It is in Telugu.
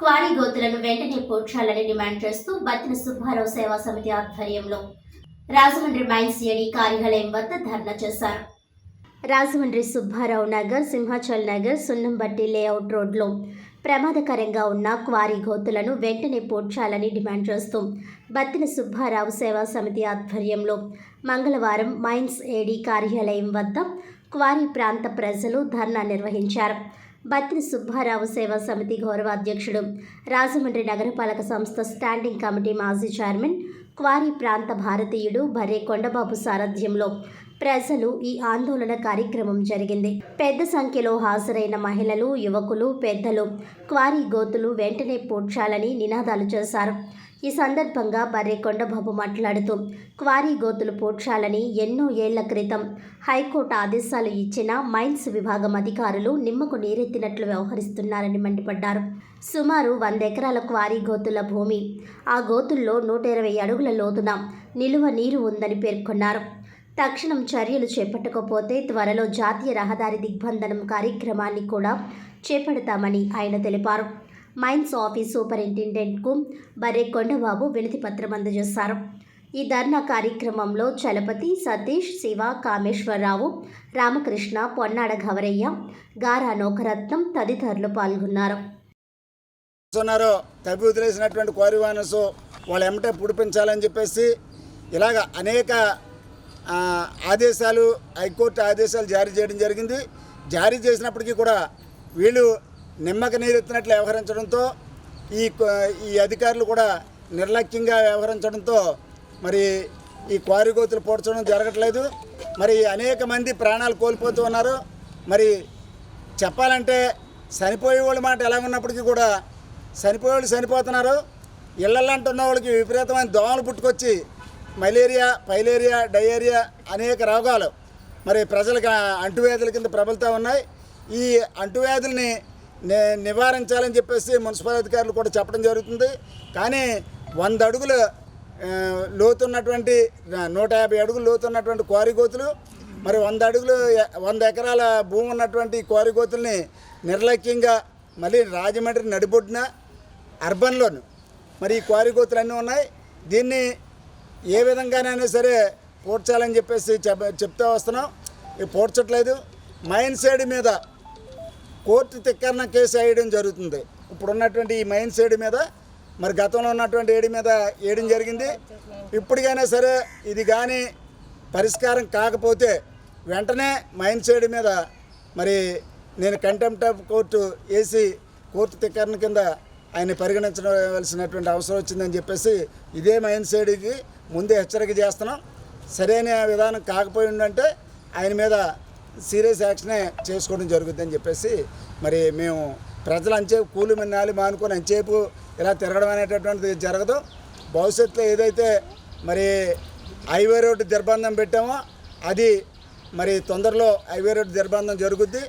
క్వారీ గోతులను వెంటనే పూడ్చాలని డిమాండ్ చేస్తూ బత్తిన సుబ్బారావు సేవా సమితి ఆధ్వర్యంలో రాజమండ్రి మైన్స్ ఏడీ కార్యాలయం వద్ద ధర్నా చేశారు. రాజమండ్రి సుబ్బారావు నగర్ సింహాచల్ నగర్ సున్నంబట్టి లేఅవుట్ రోడ్లో ప్రమాదకరంగా ఉన్న క్వారీ గోతులను వెంటనే పూడ్చాలని డిమాండ్ చేస్తూ బత్తిన సుబ్బారావు సేవా సమితి ఆధ్వర్యంలో మంగళవారం మైన్స్ ఏడీ కార్యాలయం వద్ద క్వారీ ప్రాంత ప్రజలు ధర్నా నిర్వహించారు. బత్రి సుబ్బారావు సేవా సమితి గౌరవ అధ్యక్షుడు రాజమండ్రి నగరపాలక సంస్థ స్టాండింగ్ కమిటీ మాజీ చైర్మన్ క్వారీ ప్రాంత భారతీయుడు భరే కొండబాబు సారథ్యంలో ప్రజలు ఈ ఆందోళన కార్యక్రమం జరిగింది. పెద్ద సంఖ్యలో హాజరైన మహిళలు యువకులు పెద్దలు క్వారీ గోతులు వెంటనే పూడ్చాలని నినాదాలు చేశారు. ఈ సందర్భంగా బర్రెకొండబాబు మాట్లాడుతూ క్వారీ గోతులు పూడ్చాలని ఎన్నో ఏళ్ళ క్రితం హైకోర్టు ఆదేశాలు ఇచ్చిన మైన్స్ విభాగం అధికారులు నిమ్మకు నీరెత్తినట్లు వ్యవహరిస్తున్నారని మండిపడ్డారు. సుమారు వంద ఎకరాల క్వారీ గోతుల భూమి ఆ గోతుల్లో నూట ఇరవై అడుగుల లోతున నిలువ నీరు ఉందని పేర్కొన్నారు. తక్షణం చర్యలు చేపట్టకపోతే త్వరలో జాతీయ రహదారి దిగ్బంధనం కార్యక్రమాన్ని కూడా చేపడతామని ఆయన తెలిపారు. మైన్స్ ఆఫీస్ సూపరింటెండెంట్కు బర్రె కొండబాబు వినతి పత్రం అందజేశారు. ఈ ధర్నా కార్యక్రమంలో చలపతి సతీష్ శివ కామేశ్వరరావు రామకృష్ణ పొన్నాడ గవరయ్య గారా నోకరత్నం తదితరులు పాల్గొన్నారు. ఉన్నారో. తప్పి వదిలేసినటువంటి క్వారీ వాళ్ళు ఎమ్మటే పుడిపించాలని చెప్పేసి ఇలాగ అనేక ఆదేశాలు హైకోర్టు ఆదేశాలు జారీ చేయడం జరిగింది. జారీ చేసినప్పటికీ కూడా వీళ్ళు నిమ్మక నీరెత్తినట్లు వ్యవహరించడంతో ఈ ఈ అధికారులు కూడా నిర్లక్ష్యంగా వ్యవహరించడంతో మరి ఈ క్వారీ పోడ్చడం జరగట్లేదు. మరి అనేక మంది ప్రాణాలు కోల్పోతూ ఉన్నారు. మరి చెప్పాలంటే చనిపోయే వాళ్ళ మాట ఎలా ఉన్నప్పటికీ కూడా చనిపోయే వాళ్ళు చనిపోతున్నారు. ఇళ్ళల్లంట ఉన్న వాళ్ళకి విపరీతమైన దోమలు పుట్టుకొచ్చి మలేరియా పైలేరియా డయేరియా అనేక రోగాలు. మరి ప్రజలకు అంటువ్యాధుల కింద ప్రబలుతూ ఉన్నాయి. ఈ అంటువ్యాధుల్ని నివారించాలని చెప్పేసి మున్సిపల్ అధికారులు కూడా చెప్పడం జరుగుతుంది. కానీ వంద అడుగులు లోతున్నటువంటి నూట యాభై అడుగులు లోతున్నటువంటి క్వారీ గోతులు మరి వంద అడుగులు వంద ఎకరాల భూమి ఉన్నటువంటి ఈ క్వారీ గోతుల్ని నిర్లక్ష్యంగా మళ్ళీ రాజమండ్రి నడిబొడ్డున అర్బన్లోను. మరి ఈ క్వారీ గోతులు అన్నీ ఉన్నాయి. దీన్ని ఏ విధంగానైనా సరే పూడ్చాలని చెప్పేసి చెప్ చెప్తా వస్తున్నాం. ఇది పూడ్చట్లేదు. మైన్ సైడ్ మీద కోర్టు తిక్కరణ కేసు వేయడం జరుగుతుంది. ఇప్పుడు ఉన్నటువంటి ఈ మైన్ సైడ్ మీద మరి గతంలో ఉన్నటువంటి ఏడి మీద వేయడం జరిగింది. ఇప్పటికైనా సరే ఇది కానీ పరిష్కారం కాకపోతే వెంటనే మైన్ సైడ్ మీద మరి నేను కంటెంప్ట్ ఆఫ్ కోర్టు వేసి కోర్టు తిక్కరణ కింద ఆయన పరిగణించవలసినటువంటి అవసరం వచ్చిందని చెప్పేసి ఇదే మైన్ సైడ్కి ముందే హెచ్చరిక చేస్తున్నాం. సరైన విధానం కాకపోయి ఉందంటే ఆయన మీద సీరియస్ యాక్షనే చేసుకోవడం జరుగుతుందని చెప్పేసి మరి మేము ప్రజలు అంచేపు కూలి మిన్నాలి మానుకొని అంచేపు ఇలా తిరగడం అనేటటువంటిది జరగదు. భవిష్యత్తులో ఏదైతే మరి హైవే రోడ్డు నిర్బంధం పెట్టామో అది మరి తొందరలో హైవే రోడ్డు నిర్బంధం జరుగుద్ది.